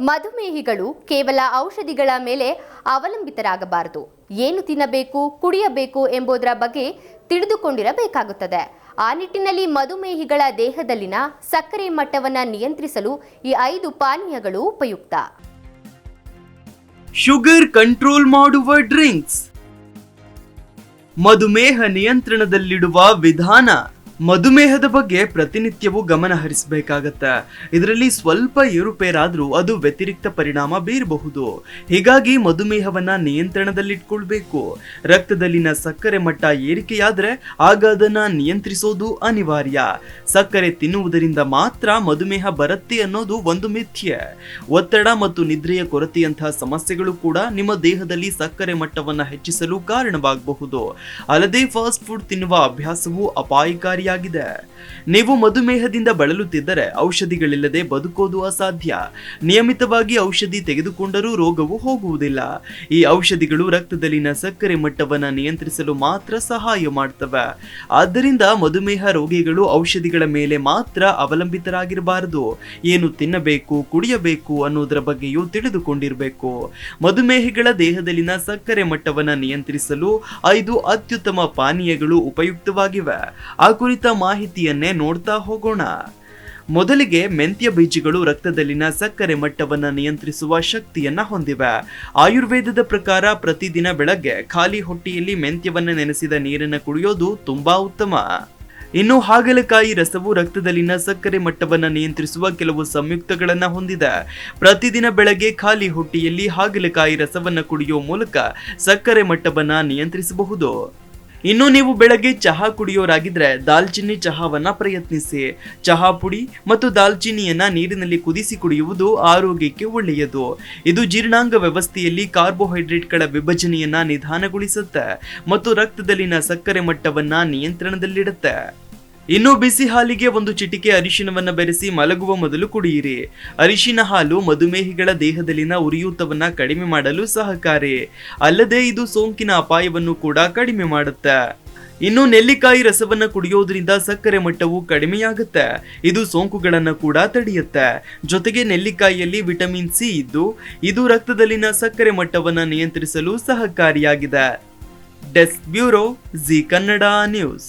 ಮಧುಮೇಹಿಗಳು ಕೇವಲ ಔಷಧಿಗಳ ಮೇಲೆ ಅವಲಂಬಿತರಾಗಬಾರದು. ಏನು ತಿನ್ನಬೇಕು, ಕುಡಿಯಬೇಕು ಎಂಬುದರ ಬಗ್ಗೆ ತಿಳಿದುಕೊಂಡಿರಬೇಕಾಗುತ್ತದೆ. ಆ ನಿಟ್ಟಿನಲ್ಲಿ ಮಧುಮೇಹಿಗಳ ದೇಹದಲ್ಲಿನ ಸಕ್ಕರೆ ಮಟ್ಟವನ್ನು ನಿಯಂತ್ರಿಸಲು ಈ ಐದು ಪಾನೀಯಗಳು ಉಪಯುಕ್ತ. ಶುಗರ್ ಕಂಟ್ರೋಲ್ ಮಾಡುವ ಡ್ರಿಂಕ್ಸ್. ಮಧುಮೇಹ ನಿಯಂತ್ರಣದಲ್ಲಿಡುವ ವಿಧಾನ. ಮಧುಮೇಹದ ಬಗ್ಗೆ ಪ್ರತಿನಿತ್ಯವೂ ಗಮನ ಹರಿಸಬೇಕಾಗತ್ತೆ. ಇದರಲ್ಲಿ ಸ್ವಲ್ಪ ಏರುಪೇರಾದರೂ ಅದು ವ್ಯತಿರಿಕ್ತ ಪರಿಣಾಮ ಬೀರಬಹುದು. ಹೀಗಾಗಿ ಮಧುಮೇಹವನ್ನು ನಿಯಂತ್ರಣದಲ್ಲಿಟ್ಕೊಳ್ಬೇಕು. ರಕ್ತದಲ್ಲಿನ ಸಕ್ಕರೆ ಮಟ್ಟ ಏರಿಕೆಯಾದರೆ ಆಗ ಅದನ್ನು ನಿಯಂತ್ರಿಸೋದು ಅನಿವಾರ್ಯ. ಸಕ್ಕರೆ ತಿನ್ನುವುದರಿಂದ ಮಾತ್ರ ಮಧುಮೇಹ ಬರುತ್ತೆ ಅನ್ನೋದು ಒಂದು ಮಿಥ್ಯೆ. ಒತ್ತಡ ಮತ್ತು ನಿದ್ರೆಯ ಕೊರತೆಯಂತಹ ಸಮಸ್ಯೆಗಳು ಕೂಡ ನಿಮ್ಮ ದೇಹದಲ್ಲಿ ಸಕ್ಕರೆ ಮಟ್ಟವನ್ನು ಹೆಚ್ಚಿಸಲು ಕಾರಣವಾಗಬಹುದು. ಅಲ್ಲದೆ ಫಾಸ್ಟ್ ಫುಡ್ ತಿನ್ನುವ ಅಭ್ಯಾಸವು ಅಪಾಯಕಾರಿಯಾಗಿದೆ ನೀವು ಮಧುಮೇಹದಿಂದ ಬಳಲುತ್ತಿದ್ದರೆ ಔಷಧಿಗಳಿಲ್ಲದೆ ಬದುಕೋದು ಅಸಾಧ್ಯ. ನಿಯಮಿತವಾಗಿ ಔಷಧಿ ತೆಗೆದುಕೊಂಡರೂ ರೋಗವು ಹೋಗುವುದಿಲ್ಲ. ಈ ಔಷಧಿಗಳು ರಕ್ತದಲ್ಲಿನ ಸಕ್ಕರೆ ಮಟ್ಟವನ್ನ ನಿಯಂತ್ರಿಸಲು ಮಾತ್ರ ಸಹಾಯ ಮಾಡ್ತವೆ. ಆದ್ದರಿಂದ ಮಧುಮೇಹ ರೋಗಿಗಳು ಔಷಧಿಗಳ ಮೇಲೆ ಮಾತ್ರ ಅವಲಂಬಿತರಾಗಿರಬಾರದು. ಏನು ತಿನ್ನಬೇಕು, ಕುಡಿಯಬೇಕು ಅನ್ನೋದರ ಬಗ್ಗೆಯೂ ತಿಳಿದುಕೊಂಡಿರಬೇಕು. ಮಧುಮೇಹಿಗಳ ದೇಹದಲ್ಲಿನ ಸಕ್ಕರೆ ಮಟ್ಟವನ್ನ ನಿಯಂತ್ರಿಸಲು ಐದು ಅತ್ಯುತ್ತಮ ಪಾನೀಯಗಳು ಉಪಯುಕ್ತವಾಗಿವೆ. ಆ ಕುರಿತ ಮಾಹಿತಿಯನ್ನೇ ನೋಡ್ತಾ ಹೋಗೋಣ. ಮೊದಲಿಗೆ ಮೆಂತ್ಯ ಬೀಜಗಳು ರಕ್ತದಲ್ಲಿನ ಸಕ್ಕರೆ ಮಟ್ಟವನ್ನು ನಿಯಂತ್ರಿಸುವ ಶಕ್ತಿಯನ್ನ ಹೊಂದಿವೆ. ಆಯುರ್ವೇದದ ಪ್ರಕಾರ ಪ್ರತಿದಿನ ಬೆಳಗ್ಗೆ ಖಾಲಿ ಹೊಟ್ಟೆಯಲ್ಲಿ ಮೆಂತ್ಯವನ್ನು ನೆನೆಸಿದ ನೀರನ್ನು ಕುಡಿಯೋದು ತುಂಬಾ ಉತ್ತಮ. ಇನ್ನು ಹಾಗಲಕಾಯಿ ರಸವು ರಕ್ತದಲ್ಲಿನ ಸಕ್ಕರೆ ಮಟ್ಟವನ್ನು ನಿಯಂತ್ರಿಸುವ ಕೆಲವು ಸಂಯುಕ್ತಗಳನ್ನು ಹೊಂದಿದೆ. ಪ್ರತಿದಿನ ಬೆಳಗ್ಗೆ ಖಾಲಿ ಹೊಟ್ಟೆಯಲ್ಲಿ ಹಾಗಲಕಾಯಿ ರಸವನ್ನು ಕುಡಿಯುವ ಮೂಲಕ ಸಕ್ಕರೆ ಮಟ್ಟವನ್ನು ನಿಯಂತ್ರಿಸಬಹುದು. ಇನ್ನು ನೀವು ಬೆಳಗ್ಗೆ ಚಹಾ ಕುಡಿಯೋರಾಗಿದ್ರೆ ದಾಲ್ಚಿನ್ನಿ ಚಹಾವನ್ನ ಪ್ರಯತ್ನಿಸಿ. ಚಹಾ ಪುಡಿ ಮತ್ತು ದಾಲ್ಚಿನ್ನಿಯನ್ನ ನೀರಿನಲ್ಲಿ ಕುದಿಸಿ ಕುಡಿಯುವುದು ಆರೋಗ್ಯಕ್ಕೆ ಒಳ್ಳೆಯದು. ಇದು ಜೀರ್ಣಾಂಗ ವ್ಯವಸ್ಥೆಯಲ್ಲಿ ಕಾರ್ಬೋಹೈಡ್ರೇಟ್ಗಳ ವಿಭಜನೆಯನ್ನ ನಿಧಾನಗೊಳಿಸುತ್ತೆ ಮತ್ತು ರಕ್ತದಲ್ಲಿನ ಸಕ್ಕರೆ ಮಟ್ಟವನ್ನ ನಿಯಂತ್ರಣದಲ್ಲಿಡುತ್ತೆ. ಇನ್ನು ಬಿಸಿ ಹಾಲಿಗೆ ಒಂದು ಚಿಟಿಕೆ ಅರಿಶಿನವನ್ನು ಬೆರೆಸಿ ಮಲಗುವ ಮೊದಲು ಕುಡಿಯಿರಿ. ಅರಿಶಿನ ಹಾಲು ಮಧುಮೇಹಿಗಳ ದೇಹದಲ್ಲಿನ ಉರಿಯೂತವನ್ನು ಕಡಿಮೆ ಮಾಡಲು ಸಹಕಾರಿ. ಅಲ್ಲದೆ ಇದು ಸೋಂಕಿನ ಅಪಾಯವನ್ನು ಕೂಡ ಕಡಿಮೆ ಮಾಡುತ್ತೆ. ಇನ್ನು ನೆಲ್ಲಿಕಾಯಿ ರಸವನ್ನು ಕುಡಿಯೋದ್ರಿಂದ ಸಕ್ಕರೆ ಮಟ್ಟವು ಕಡಿಮೆಯಾಗುತ್ತೆ. ಇದು ಸೋಂಕುಗಳನ್ನು ಕೂಡ ತಡೆಯುತ್ತೆ. ಜೊತೆಗೆ ನೆಲ್ಲಿಕಾಯಿಯಲ್ಲಿ ವಿಟಮಿನ್ ಸಿ ಇದ್ದು, ಇದು ರಕ್ತದಲ್ಲಿನ ಸಕ್ಕರೆ ಮಟ್ಟವನ್ನು ನಿಯಂತ್ರಿಸಲು ಸಹಕಾರಿಯಾಗಿದೆ. Desk bureau, Zee Kannada news.